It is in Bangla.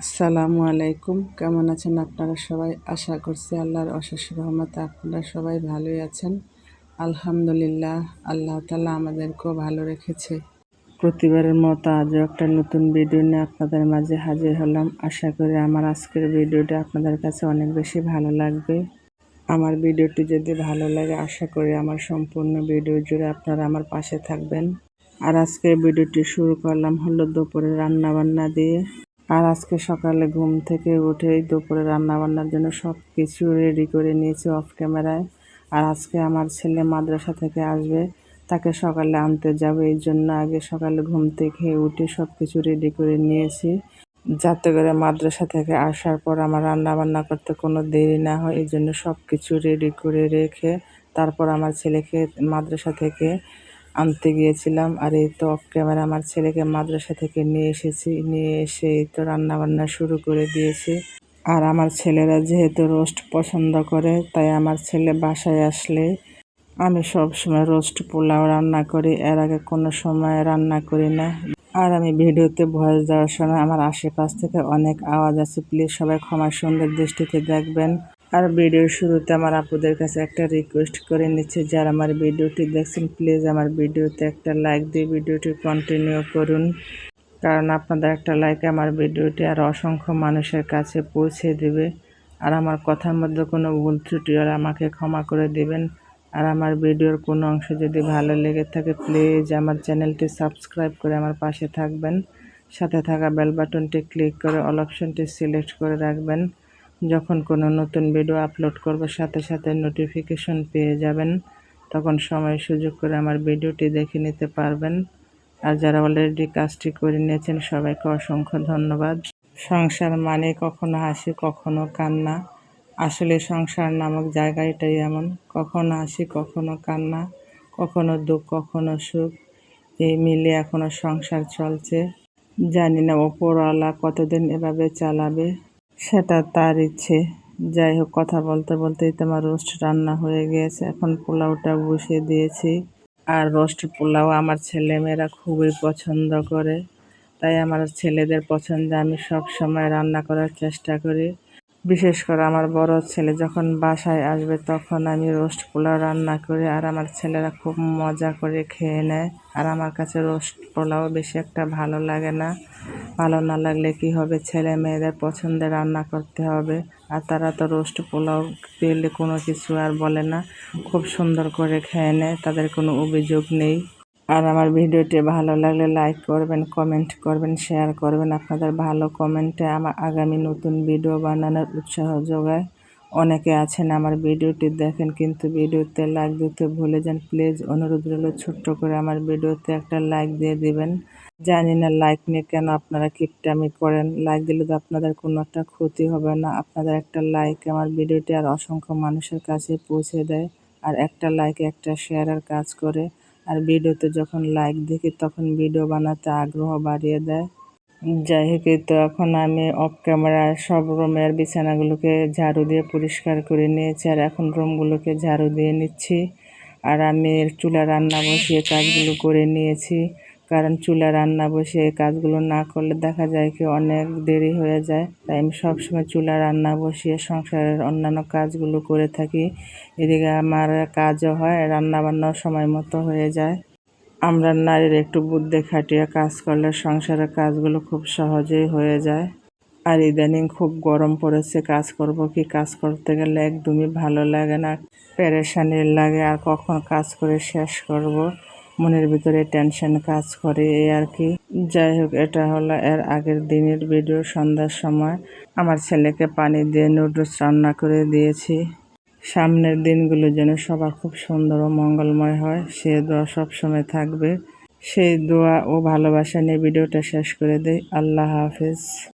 আসসালামু আলাইকুম। কেমন আছেন আপনারা সবাই? আশা করছি আল্লাহর অশেষ রহমতে আপনারা সবাই ভালোই আছেন। আলহামদুলিল্লাহ, আল্লাহ তালা আমাদেরকেও ভালো রেখেছে। প্রতিবারের মতো আজও একটা নতুন ভিডিও নিয়ে আপনাদের মাঝে হাজির হলাম। আশা করি আমার আজকের ভিডিওটা আপনাদের কাছে অনেক বেশি ভালো লাগবে। আমার ভিডিওটি যদি ভালো লাগে, আশা করি আমার সম্পূর্ণ ভিডিও জুড়ে আপনারা আমার পাশে থাকবেন। আর আজকে ভিডিওটি শুরু করলাম হলো দুপুরে রান্না বান্না দিয়ে। আর আজকে সকালে ঘুম থেকে উঠেই দুপুরে রান্না বান্নার জন্য সব কিছু রেডি করে নিয়েছি অফ ক্যামেরায় আর আজকে আমার ছেলে মাদ্রাসা থেকে আসবে, তাকে সকালে আনতে যাবে, এই জন্য আগে সকালে ঘুম থেকে উঠে সব কিছু রেডি করে নিয়েছি। যাতে করে মাদ্রাসা থেকে আসার পর আমার রান্না বান্না করতে কোনো দেরি না হয়, এই জন্য সব কিছু রেডি করে রেখে তারপর আমার ছেলেকে মাদ্রাসা থেকে আনতে গিয়েছিলাম। আর এই তো অফ ক্যামেরা আমার ছেলেকে মাদ্রাসা থেকে নিয়ে এসেছি। নিয়ে এসে এই তো রান্নাবান্না শুরু করে দিয়েছি। আর আমার ছেলেরা যেহেতু রোস্ট পছন্দ করে, তাই আমার ছেলে বাসায় আসলে আমি সব সময় রোস্ট পোলাও রান্না করি। এর আগে কোনো সময় রান্না করি না। আর আমি ভিডিওতে ভয়েস দেওয়ার সময় আমার আশেপাশ থেকে অনেক আওয়াজ আছে। প্লিজ সবাই ক্ষমা সুন্দর দৃষ্টিতে দেখবেন। আর ভিডিও শুরুতে আমার আপুদের কাছে একটা রিকোয়েস্ট করে নিচ্ছে, যারা আমার ভিডিওটি দেখছেন প্লিজ আমার ভিডিওতে একটা লাইক দিয়ে ভিডিওটি কন্টিনিউ করুন। কারণ আপনাদের একটা লাইক আমার ভিডিওটি আর অসংখ্য মানুষের কাছে পৌঁছে দেবে। আর আমার কথার মধ্যে কোনো ভুল ত্রুটি আর আমাকে ক্ষমা করে দিবেন। আর আমার ভিডিওর কোনো অংশ যদি ভালো লেগে থাকে প্লিজ আমার চ্যানেলটি সাবস্ক্রাইব করে আমার পাশে থাকবেন। সাথে থাকা বেল বাটনটি ক্লিক করে অল অপশনটি সিলেক্ট করে রাখবেন। যখন কোনো নতুন ভিডিও আপলোড করব, সাথে সাথে নোটিফিকেশন পেয়ে যাবেন, তখন সময় সুযোগ করে আমার ভিডিওটি দেখে নিতে পারবেন। আর যারা অলরেডি কাজটি করে নিয়েছেন, সবাইকে অসংখ্য ধন্যবাদ। সংসার মানে কখনো হাসি, কখনো কান্না। আসলে সংসার নামক জায়গাটাই এমন। কখনো হাসি, কখনো কান্না, কখনো দুঃখ, কখনো সুখ, এই মিলে এখনও সংসার চলছে। জানি না, ওপরওয়ালা কতদিন এভাবে চালাবে। সেটা তার ইচ্ছে। যাই হোক, কথা বলতে বলতেই তোমার রোস্ট রান্না হয়ে গিয়েছে এখন পোলাওটা বসিয়ে দিয়েছি। আর রোস্ট পোলাও আমার ছেলেমেয়েরা খুবই পছন্দ করে। তাই আমার ছেলেদের পছন্দে, আমি সব সময় রান্না করার চেষ্টা করি। বিশেষ করে আমার বড় ছেলে যখন বাসায় আসবে তখন আমি রোস্ট পোলাও রান্না করি। আর আমার ছেলেরা খুব মজা করে খেয়ে নেয়। আর আমার কাছে রোস্ট পোলাও বেশি একটা ভালো লাগে না। ভালো না লাগলে কি হবে? ছেলে মেয়েদের পছন্দে রান্না করতে হবে। আর তারা তো রোস্ট পোলাও পেলে কোনো কিছু আর বলে না। খুব সুন্দর করে খেয়ে নেয়, তাদের কোনো অভিযোগ নেই। আর আমার ভিডিওটি ভালো লাগলে লাইক করবেন, কমেন্ট করবেন, শেয়ার করবেন আপনাদের ভালো কমেন্টে আমার আগামী নতুন ভিডিও বানানোর উৎসাহ যোগায়। অনেকে আছেন আমার ভিডিওটি দেখেন কিন্তু ভিডিওতে লাইক দিতে ভুলে যান। প্লিজ অনুরোধ রইল ছোট্ট করে আমার ভিডিওতে একটা লাইক দিয়ে দিবেন। জানি না লাইক নিয়ে কেন আপনারা কিপটামি করেন। লাইক দিলে তো আপনাদের কোনো একটা ক্ষতি হবে না। আপনাদের একটা লাইক আমার ভিডিওটি আর অসংখ্য মানুষের কাছে পৌঁছে দেয় আর একটা লাইক একটা শেয়ারের কাজ করে। আর ভিডিওতে যখন লাইক দেখি তখন ভিডিও বানাতে আগ্রহ বাড়িয়ে দেয়। যাই হোক তো এখন আমি অফ ক্যামেরায় সব রুমের বিছানাগুলোকে ঝাড়ু দিয়ে পরিষ্কার করে নিয়েছি আর এখন রুমগুলোকে ঝাড়ু দিয়ে নিচ্ছি। আর আমি চুলা রান্না বসিয়ে কাজগুলো করে নিয়েছি। কারণ চুলা রান্না বসিয়ে কাজগুলো না করলে দেখা যায় কি অনেক দেরি হয়ে যায়। তাই আমি সবসময় চুলা রান্না বসিয়ে সংসারের অন্যান্য কাজগুলো করে থাকি। এদিকে আমার কাজও হয় রান্না বান্নাও সময় মতো হয়ে যায়। আমরা নারীর একটু বুদ্ধি খাটিয়ে কাজ করলে সংসারের কাজগুলো খুব সহজেই হয়ে যায়। আর ইদানিং খুব গরম পড়েছে, কাজ করব কি কাজ করতে গেলে একদমই ভালো লাগে না। প্যারেশানির লাগে, আর কখন কাজ করে শেষ করব? মনের ভিতরে টেনশন কাজ করে এই আর কি। যাই হোক, এটা হলো এর আগের দিনের ভিডিও সন্ধ্যার সময়। আমার ছেলেকে পানি দিয়ে নুডলস রান্না করে দিয়েছি। সামনের দিনগুলো যেন সবার খুব সুন্দর ও মঙ্গলময় হয়। সে দোয়া সবসময় থাকবে। সেই দোয়া ও ভালোবাসা নিয়ে ভিডিওটা শেষ করে দেয় আল্লাহ হাফেজ।